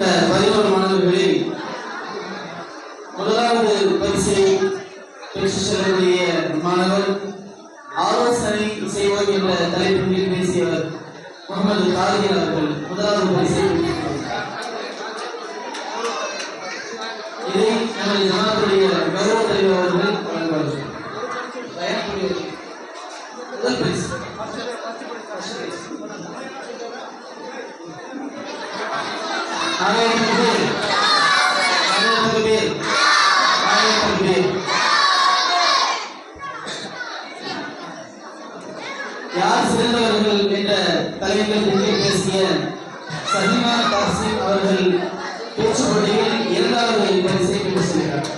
பதினோரு மாணவர்களில் முதலாவது பரிசை பெற்று செல்லக்கூடிய மாணவர் ஆலோசனை செய்வோம் என்ற தலைப்பின் கீழ் பேசியவர் முகமது காதிர் அவர்கள். முதலாவது பரிசை இதை நமது ஜமாத்துடைய கௌரவ தலைவர் அவர்கள் வழங்குவார்கள் தயாரிப்புடைய முதல் பரிசு ஆயிரத்துக்கு பேர் ஆயிரத்துக்கு பேர் ஆயிரத்துக்கு பேர் யார் சிறந்தவர்கள் என்ற தலைவர்கள் கீழ் பேசிய சஹிமா தாசிம் அவர்கள் பேச்சு போட்டியில் இரண்டாவது பரிசை பெற்று செல்கிறார்.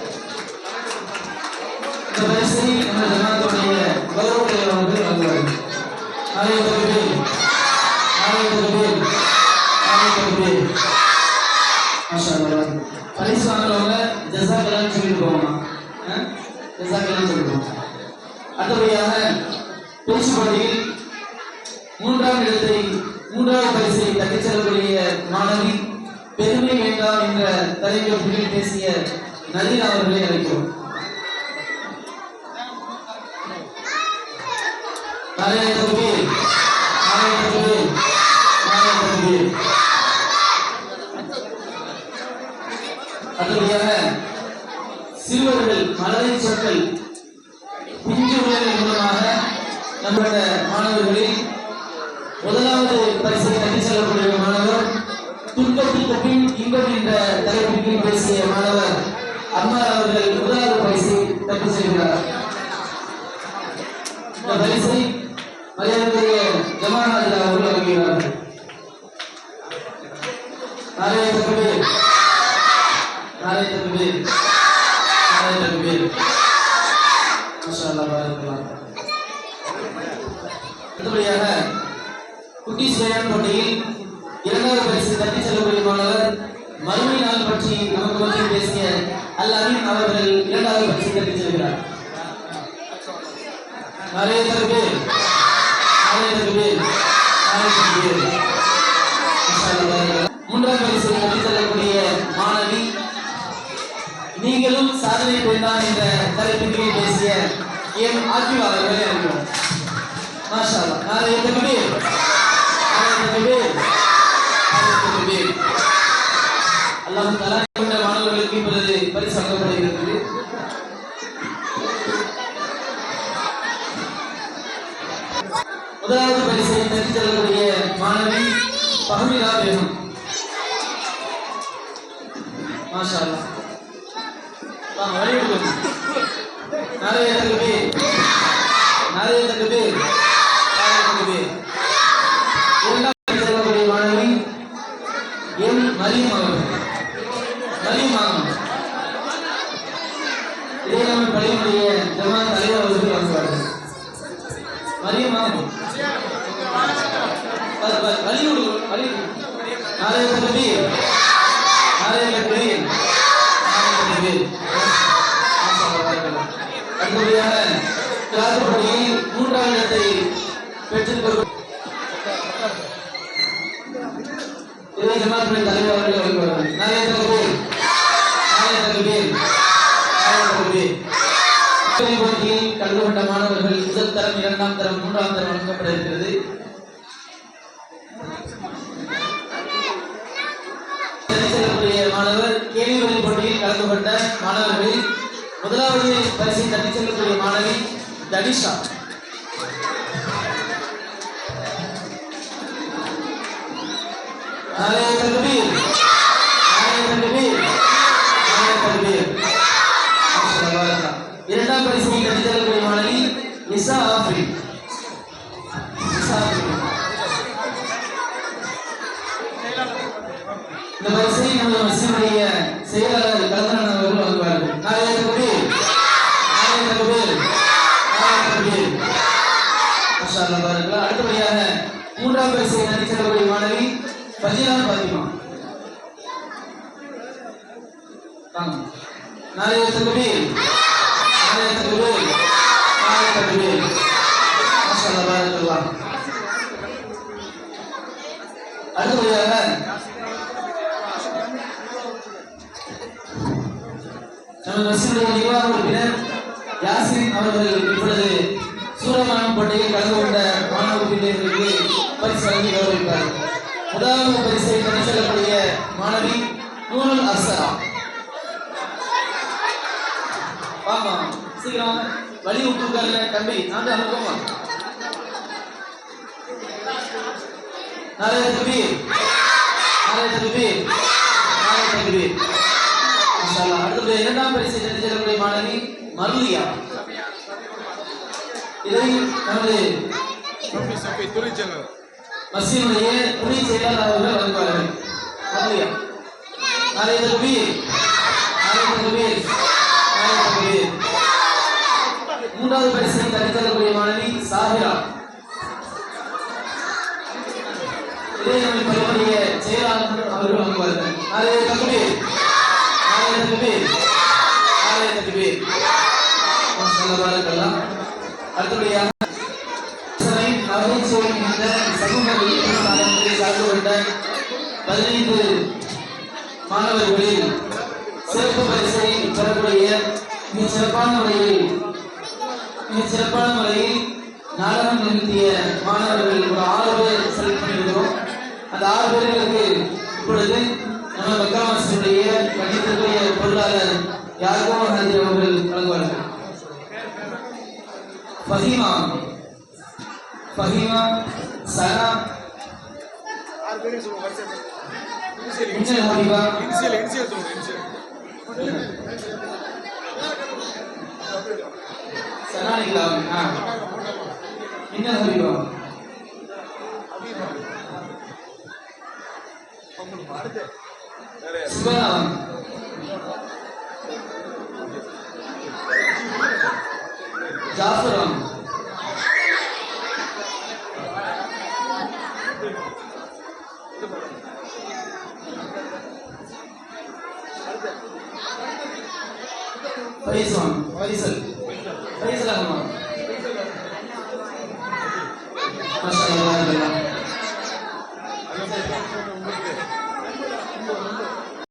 மூன்றாம் இடத்தை மூன்றாவது பரிசை தட்டிச் செல்லக்கூடிய மாணவி பெருமை வேண்டாம் என்ற தலைவர் பேசிய நதீர் அவர்களை அழைக்கிறோம். நாளைய தகுதி தகுதி தகுதி அடுத்தபடியாக சிறுவர்கள் மலரின் சொற்கள் பிஞ்சு மூலமாக நம்மளோட மாணவர்களில் முதலாவது பரிசை தட்டி செல்லக்கூடிய மாணவர் துன்பத்திற்கு என்பது என்ற தலைப்பில் பேசிய மாணவர் அம்மா அவர்கள் முதலாவது பரிசை தப்பு செய்கிறார். இந்த பரிசை மரியாதைக்குரிய ஜமாநாதர் அவர்கள் வழங்குகிறார்கள். நாளைய தகுவீர் நாளைய தகுவீர் நாளைய குட்டி சுயன் போட்டியில் இரண்டாவது பரிசு தட்டி செல்லக்கூடிய மாணவர் மறுமை நாள் பற்றி நமக்கு மத்தியில் பேசிய அல்லாவின் அவர்கள் இரண்டாவது பற்றி தட்டி நிறைய நாரே தக்பீர் நாரே தக்பீர் நாரே தக்பீர் மாஷாஅல்லாஹ் பாரக்கல்லாஹ் மூன்றாவது பரிசு தட்டி செல்லக்கூடிய மாணவி நீங்களும் சாதனை பெண்ணான் என்ற தலைப்பின் கீழ் பேசிய என் ஆட்சியாளர்களே அறிவோம் மாஷா அல்லாஹ் நாளை தக்பீர் நாளை நிறைய நாளை தக்பீர் அல்லாஹ் தஆலா கொண்ட மாணவர்களுக்கு இப்பொழுது பரிசு வழங்கப்படுகிறது. முதலாவது பரிசை தட்டிச் தரக்கூடிய மாணவி பகமிலா பேகம் மாஷா அல்லாஹ் வழி நிறைய தகுதி நிறைய தகுதி நிறைய தகுதி இரண்டாம் செல்லக்கூடிய மாணவி எம் மரியம் அவர்கள் மரியம் ஆகும் இதே நம்ம பள்ளியினுடைய ஜமா தலைவர் அவர்கள் வந்தார்கள் மரியம் ஆகும் வழி விடுங்க வழி நிறைய தகுதி நிறைய தகுதி அடுத்தபடியாக மூன்றாம் இடத்தை பெற்றிருப்பது தலைவர் அவர்கள் வழங்குவார்கள் நாளைய தகுதி நாளைய தகுதி நாளைய தகுதி போட்டியில் கலந்து கொண்ட மாணவர்கள் முதல் தரம் இரண்டாம் தரம் மூன்றாம் தரம் வழங்கப்பட இருக்கிறது. மாணவர் கேள்வி போட்டியில் கலந்து கொண்ட மாணவர்களில் முதலாவது பரிசை தட்டி செல்லக்கூடிய மாணவி தனிஷா. நாளைய தகுதியில் நாளைய தகுதியில் நாளைய தகுதியில் இரண்டாம் பரிசை தட்டி செல்லக்கூடிய மாணவி நிசா ஆஃப்ரி நிசா ஆஃப்ரி இந்த வரிசையை நமது மசினுடைய செயலாளர் கலந்தரன் அவர்கள் வழங்குவார்கள். நாளைய தகுதி பேர் தகுதி நாளைய தகுதி மாஷா அடுத்தபடியாக மூன்றாம் வரிசையை நடித்து மாணவி ஃபஜிலா பாத்திமா. வாங்க. நாளைய தகுதி நாளைய தகுதி நாளைய தகுதி மாஷா அடுத்தபடியாக நமது மசினுடைய நிர்வாக உறுப்பினர் யாசின் அவர்கள் இப்பொழுது சூரமானம் போட்டியில் கலந்து கொண்ட மாணவ பிள்ளைகளுக்கு பரிசு வழங்கி கௌரவிப்பார். முதலாவது பரிசை கொண்டு செல்லக்கூடிய மாணவி நூருல் அர்சரா வாமா சீக்கிரம் வழி விட்டு உட்காருங்க தம்பி நான் தான் அனுப்புமா நாளைய தம்பி நாளைய தம்பி நாளைய தம்பி. மாஷாஅல்லா. இரண்டாம் பரிசை கொண்டு செல்லக்கூடிய மாணவி மருளியா இதை நமது சஃபி மசீனுடைய துணை செயலாளர் அவர்கள் வழங்குவார்கள். மருளியா நாளைய தம்பி நாளைய தம்பி நாளைய தம்பி மூன்றாவது பரிசை தனித்தரக்கூடிய மாணவி சாஹிரா. இதே பள்ளியுடைய அவர்கள் வழங்குவார்கள். நாளைய நாளைய தம்பி சொல்லலாம் அடுத்தபடியாக நகைச்சுவை சமூக விழிப்புணர்வு கலந்து கொண்ட பதினைந்து மாணவர்களில் சிறப்பு பரிசை பெறக்கூடிய மிக சிறப்பான முறையில் மிக சிறப்பான முறையில் நாடகம் நிறுத்திய மாணவர்கள் ஒரு ஆறு பேர் செலக்ட் பண்ணியிருக்கிறோம். அந்த ஆறு பேர்களுக்கு இப்பொழுது நம்ம பக்காமாசினுடைய கணிதத்துடைய பொருளாளர் யாருக்கும் ஹாஜி அவர்கள் வழங்குவார்கள் ஃபஹீமா. ஃபஹீமா சனா ஆறு பேரையும் சொல்லுங்க வரிசை initial engineer Habiba initial initial சொல்லுங்க சனா ஆ ஹபீபா அடுத்து சுபனா ஃபைசான் ஃபைசல் ஃபைசல் அகமது மாஷா